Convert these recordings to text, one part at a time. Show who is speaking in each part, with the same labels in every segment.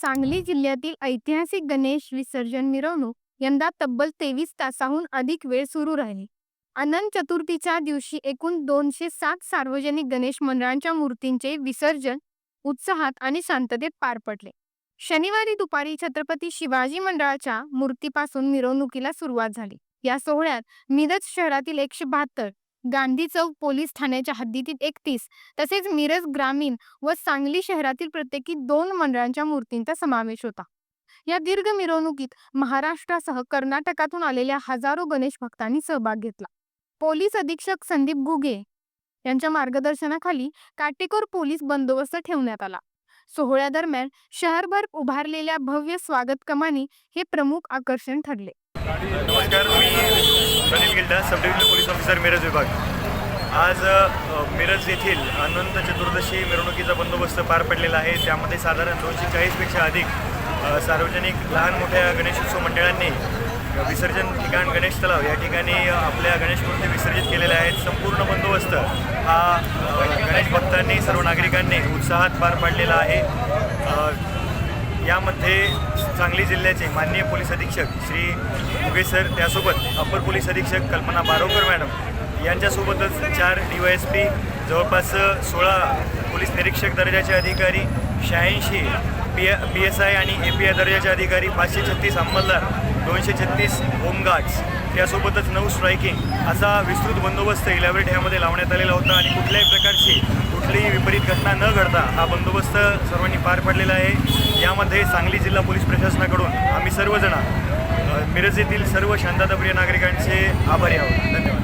Speaker 1: सांगली जिल्ह्यातील ऐतिहासिक गणेश विसर्जन मिरवणूक यंदा तब्बल तेवीस तासाहून अधिक वेळ सुरू राहिली. अनंत चतुर्थीच्या दिवशी एकूण दोनशे सात सार्वजनिक गणेश मंडळांच्या मूर्तींचे विसर्जन उत्साहात आणि शांततेत पार पडले. शनिवारी दुपारी छत्रपती शिवाजी मंडळाच्या मूर्तीपासून मिरवणुकीला सुरुवात झाली. या सोहळ्यात मिरज शहरातील एकशे बहात्तर गांधी चौक पोलीस ठाण्याच्या हद्दीतील एकतीस तसेच मिरज ग्रामीण व सांगली शहरातील प्रत्येकी दोन मंडळांच्या मूर्तींचा समावेश होता. या दीर्घ मिरवणुकीत महाराष्ट्रासह कर्नाटकातून आलेल्या हजारो गणेश भक्तांनी सहभाग घेतला. पोलीस अधीक्षक संदीप घुगे यांच्या मार्गदर्शनाखाली काटेकोर पोलीस बंदोबस्त ठेवण्यात आला. सोहळ्यादरम्यान शहरभर उभारलेल्या भव्य स्वागत कमानी हे प्रमुख आकर्षण ठरले.
Speaker 2: नमस्कार मी Anil Gilda sub divisional police officer Miraj विभाग. आज मिरज येथील अनंत चतुर्दशी मिरवणुकीचा बंदोबस्त पार पडलेला आहे. त्यामध्ये साधारण दोनशे चाळीसपेक्षा अधिक सार्वजनिक लहान मोठ्या गणेशोत्सव मंडळांनी विसर्जन ठिकाण गणेश तलाव या ठिकाणी आपल्या गणेश मूर्ती विसर्जित केलेल्या आहेत. संपूर्ण बंदोबस्त हा गणेश भक्तांनी सर्व नागरिकांनी उत्साहात पार पाडलेला आहे. यामध्ये सांगली जिल्ह्याचे माननीय पोलीस अधीक्षक श्री मुगे सर त्यासोबत अपर पोलीस अधीक्षक कल्पना बारोकर मॅडम यांच्यासोबतच चार डी वाय एस पी जवळपास सोळा पोलीस निरीक्षक दर्जाचे अधिकारी शहाऐंशी पी पी एस आय आणि ए पी आय दर्जाचे अधिकारी पाचशे छत्तीस अंमलदार दोनशे छत्तीस होमगार्ड्स त्यासोबतच नऊ स्ट्रायकिंग असा विस्तृत बंदोबस्त इलॅबरेट ह्यामध्ये लावण्यात आलेला होता आणि कुठल्याही प्रकारची कुठलीही विपरीत घटना न घडता हा बंदोबस्त सर्वांनी पार पडलेला आहे. यामध्ये सांगली जिल्हा पोलीस प्रशासनाकडून आम्ही सर्वजण मिरज येथील सर्व शांतताप्रिय नागरिकांचे आभारी आहोत. धन्यवाद.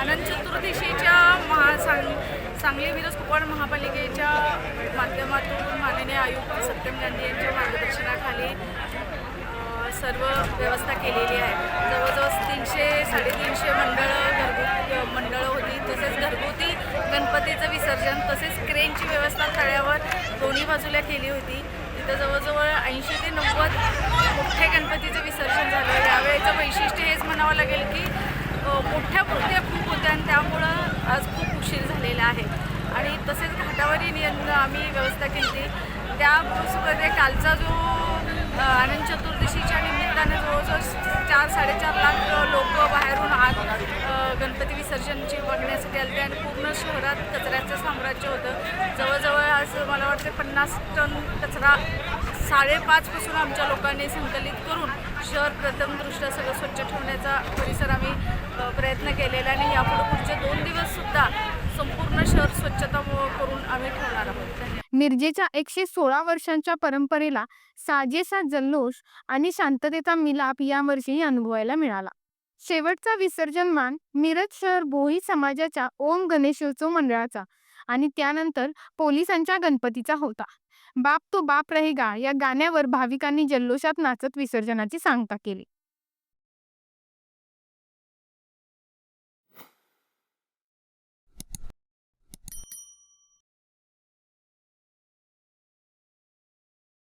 Speaker 3: अनंत चतुर्दशीच्या महा सांग सांगली मिरज कुपवाड महापालिकेच्या माध्यमातून माननीय आयुक्त सत्यम गांधी यांच्या मार्गदर्शनाखाली सर्व व्यवस्था केलेली आहे. जवळजवळ तीनशे साडेतीन गणपतीचं विसर्जन तसेच क्रेनची व्यवस्था तळ्यावर दोन्ही बाजूला केली होती. तिथं जवळजवळ ऐंशी ते नव्वद मोठ्या गणपतीचं विसर्जन झालं. यावेळेचं वैशिष्ट्य हेच म्हणावं लागेल की मोठ्या मूर्त्या खूप होत्या आणि त्यामुळं आज खूप उशीर झालेला आहे. आणि तसेच घाटावरही नियंत्रण आम्ही व्यवस्था केली. होती त्या बसमध्ये कालचा जो आनंद चतुर्दशीच्या निमित्ताने जवळजवळ चार साडेचार लाख लोक बाहेरून आत गणपती विसर्जनची बघण्यासाठी आले आणि पूर्ण शहरात कचऱ्याचं साम्राज्य होतं. जवळजवळ आज मला वाटते पन्नास टन कचरा साडेपाचपासून आमच्या लोकांनी संकलित करून शहर प्रथमदृष्ट्या सगळं स्वच्छ ठेवण्याचा परिसर आम्ही प्रयत्न केलेला आहे आणि यापुढे पुढचे दोन दिवससुद्धा संपूर्ण शहर स्वच्छता करून आम्ही ठेवणार आहोत.
Speaker 1: मिरजेच्या एकशे सोळा वर्षांच्या परंपरेला साजेसा जल्लोष आणि शांततेचा मिलाप यावर्षी अनुभवायला मिळाला. शेवटचा विसर्जन मान मिरज शहर भोई समाजाच्या ओम गणेशोत्सव मंडळाचा आणि त्यानंतर पोलिसांच्या गणपतीचा होता. बाप तो बाप रहेगा या गाण्यावर भाविकांनी जल्लोषात नाचत विसर्जनाची सांगता केली.